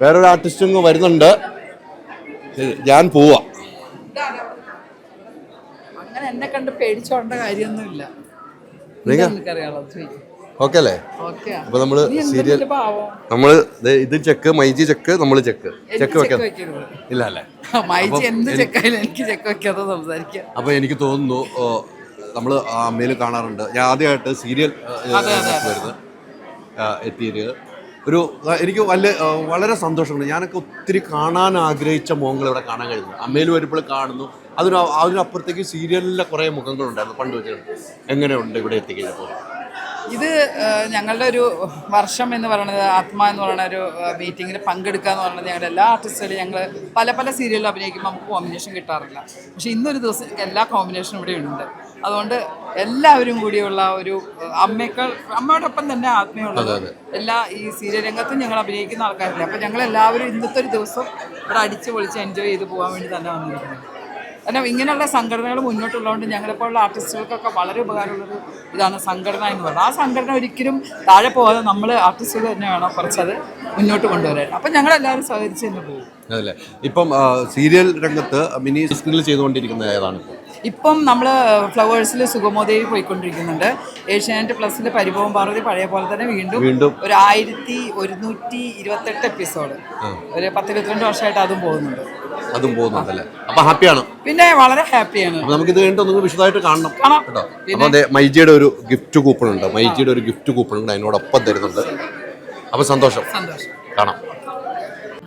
വേറൊരു ആർട്ടിസ്റ്റും വരുന്നുണ്ട്. ഞാൻ പോവാ. അങ്ങനെ എന്നെ കണ്ട് പേടിച്ചോണ്ട കാര്യമൊന്നുമില്ല. നിങ്ങ എനിക്കറിയാലോ ചോദിക്കും. ഓക്കെ അല്ലേ? ഓക്കെ അപ്പൊ നമ്മൾ സീരിയൽ ഇത് ചെക്ക് മൈജി ചെക്ക് നമ്മൾ ചെക്ക് ചെക്ക് വെക്കാം ഇല്ല അല്ലേ. മൈജി എന്ത് ചെക്കായാലും എനിക്ക് ചെക്ക് വെക്കാതെ സംസാരിക്കാം. അപ്പൊ എനിക്ക് തോന്നുന്നു ഓ, നമ്മൾ അമ്മയിൽ കാണാറുണ്ട്. ഞാൻ ആദ്യമായിട്ട് സീരിയൽ വരുന്നത് എത്തിയത് ഒരു എനിക്ക് വലിയ വളരെ സന്തോഷമുണ്ട്. ഞാനൊക്കെ ഒത്തിരി കാണാൻ ആഗ്രഹിച്ച മുഖങ്ങൾ ഇവിടെ കാണാൻ കഴിഞ്ഞു. അമ്മയിൽ വരുമ്പോൾ കാണുന്നു. അതിന് അതിനപ്പുറത്തേക്ക് സീരിയലിലെ കുറേ മുഖങ്ങളുണ്ടായിരുന്നു പണ്ട് വെച്ചിട്ട് എങ്ങനെയുണ്ട് ഇവിടെ എത്തിക്കഴിഞ്ഞപ്പോൾ? ഇത് ഞങ്ങളുടെ ഒരു വർഷം എന്ന് പറയുന്നത് ആത്മ എന്ന് പറയുന്ന ഒരു മീറ്റിങ്ങിൽ പങ്കെടുക്കുക എന്ന് പറയുന്നത് ഞങ്ങളുടെ എല്ലാ ആർട്ടിസ്റ്റുകളും ഞങ്ങൾ പല പല സീരിയലിൽ അഭിനയിക്കുമ്പോൾ നമുക്ക് കോമ്പിനേഷൻ കിട്ടാറില്ല. പക്ഷേ ഇന്നൊരു ദിവസം എല്ലാ കോമ്പിനേഷനും ഇവിടെ ഉണ്ട്. അതുകൊണ്ട് എല്ലാവരും കൂടിയുള്ള ഒരു അമ്മയേക്കാൾ അമ്മയോടൊപ്പം തന്നെ ആത്മീയുള്ളത് എല്ലാ ഈ സീരിയൽ രംഗത്തും ഞങ്ങൾ അഭിനയിക്കുന്ന ആൾക്കാരില്ല? അപ്പം ഞങ്ങൾ എല്ലാവരും ഇന്നത്തെ ഒരു ദിവസം ഇവിടെ അടിച്ച് പൊളിച്ച് എൻജോയ് ചെയ്ത് പോകാൻ വേണ്ടി തന്നെ വന്നിരിക്കുന്നത് കാരണം ഇങ്ങനെയുള്ള സംഘടനകൾ മുന്നോട്ടുള്ളതുകൊണ്ട് ഞങ്ങളെപ്പോലുള്ള ആർട്ടിസ്റ്റുകൾക്കൊക്കെ വളരെ ഉപകാരമുള്ളൊരു ഇതാണ് സംഘടന എന്ന് പറയുന്നത് ആ സംഘടന ഒരിക്കലും താഴെ പോകാതെ നമ്മൾ ആർട്ടിസ്റ്റുകൾ തന്നെ വേണം കുറച്ചത് മുന്നോട്ട് കൊണ്ടുവരാൻ. അപ്പം ഞങ്ങളെല്ലാവരും സഹകരിച്ച് തന്നെ പോകും. അതല്ലേ ഇപ്പം സീരിയൽ രംഗത്ത് മിനി സ്ക്രീനിൽ ചെയ്തുകൊണ്ടിരിക്കുന്ന ഏതാണ് ഇപ്പോൾ ഇപ്പം നമ്മൾ ഫ്ലവേഴ്സിൽ സുഗമോദേവി പോയിക്കൊണ്ടിരിക്കുന്നുണ്ട്. ഏഷ്യാനെറ്റ് പ്ലസിൽ പരിഭവം പാർവതി പഴയ പോലെ തന്നെ വീണ്ടും ഒരു ആയിരത്തി ഒരുന്നൂറ്റി ഇരുപത്തെട്ട് എപ്പിസോഡ്. ഒരു പത്ത് ഇരുപത്തിരണ്ട് വർഷമായിട്ട് അതും പോകുന്നുണ്ട്. അതും പോകുന്നുണ്ടല്ലേ? അപ്പൊ ഹാപ്പിയാണ്? പിന്നെ വളരെ ഹാപ്പിയാണ്. നമുക്ക് ഇത് കഴിഞ്ഞിട്ട് ഒന്നും വിശദമായിട്ട് കാണണം. കാണാം. കേട്ടോ. അപ്പൊ അതെ മൈജിയുടെ ഒരു ഗിഫ്റ്റ് കൂപ്പൺ ഉണ്ട്. മൈജിയുടെ ഒരു ഗിഫ്റ്റ് കൂപ്പൺ ഉണ്ട്. അതിനോടൊപ്പം തരുന്നുണ്ട്. അപ്പൊ സന്തോഷം. സന്തോഷം. കാണാം.